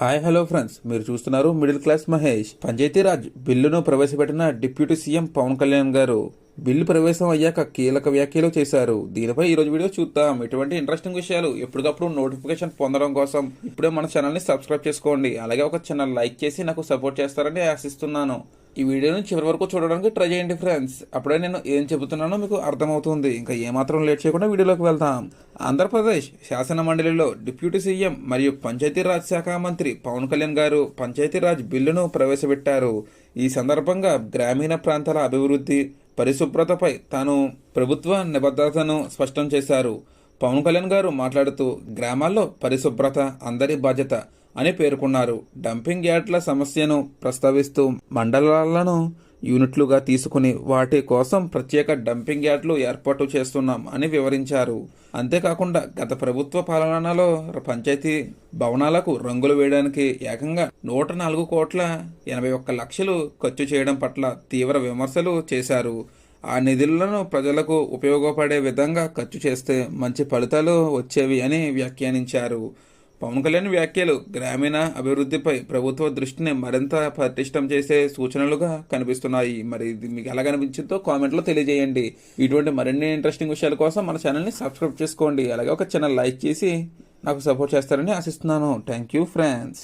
Hi hello friends. మీరు చూస్తున్నారు middle class Mahesh. Panchayati Raj బిల్లును ప్రవేశపెట్టిన డిప్యూటీ సీఎం పవన్ కళ్యాణ్ గారు బిల్లు ప్రవేశం అయ్యాక కీలక వ్యాఖ్యలు చేశారు. దీనిపై ఈ రోజు వీడియో చూద్దాం. ఇటువంటి ఇంట్రెస్టింగ్ విషయాలు ఎప్పటికప్పుడు నోటిఫికేషన్ పొందడం కోసం ఇప్పుడే మన ఛానల్ని సబ్స్క్రైబ్ చేసుకోండి. అలాగే ఒక చిన్న లైక్ చేసి నాకు సపోర్ట్ చేస్తారని ఆశిస్తున్నాను. ఈ వీడియోని చివరి వరకు చూడడానికి ట్రై చేయండి ఫ్రెండ్స్. అప్పుడే నేను ఏం చెబుతున్నానో మీకు అర్థమవుతుంది. ఇంకా ఏమాత్రం లేట్ చేయకుండా వీడియోలోకి వెళ్తాం ఆంధ్రప్రదేశ్ శాసన మండలిలో డిప్యూటీ సీఎం మరియు పంచాయతీరాజ్ శాఖ మంత్రి పవన్ కళ్యాణ్ గారు పంచాయతీరాజ్ బిల్లును ప్రవేశపెట్టారు. ఈ సందర్భంగా గ్రామీణ ప్రాంతాల అభివృద్ధి పరిశుభ్రతపై తాను ప్రభుత్వ నిబద్ధతను స్పష్టం చేశారు. పవన్ కళ్యాణ్ గారు మాట్లాడుతూ గ్రామాల్లో పరిశుభ్రత అందరి బాధ్యత. అని పేర్కొన్నారు. డంపింగ్ యార్డ్ల సమస్యను ప్రస్తావిస్తూ మండలాలను యూనిట్లుగా తీసుకుని వాటి కోసం ప్రత్యేక డంపింగ్ యార్డ్లు ఏర్పాటు చేస్తున్నాం అని వివరించారు. అంతేకాకుండా గత ప్రభుత్వ పాలనలో పంచాయతీ భవనాలకు రంగులు వేయడానికి ఏకంగా నూట నాలుగు కోట్ల ఎనభై ఒక్క లక్షలు ఖర్చు చేయడం పట్ల తీవ్ర విమర్శలు చేశారు. ఆ నిధులను ప్రజలకు ఉపయోగపడే విధంగా ఖర్చు చేస్తే మంచి ఫలితాలు వచ్చేవి అని వ్యాఖ్యానించారు. పవన్ కళ్యాణ్ వ్యాఖ్యలు గ్రామీణ అభివృద్ధిపై ప్రభుత్వ దృష్టిని మరింత పటిష్టం చేసే సూచనలుగా కనిపిస్తున్నాయి. మరి ఇది మీకు ఎలా కనిపించిందో కామెంట్లో తెలియజేయండి. ఇటువంటి మరిన్ని ఇంట్రెస్టింగ్ విషయాల కోసం మన ఛానల్ని సబ్స్క్రైబ్ చేసుకోండి. అలాగే ఒక చిన్న లైక్ చేసి నాకు సపోర్ట్ చేస్తారని ఆశిస్తున్నాను. Thank you friends.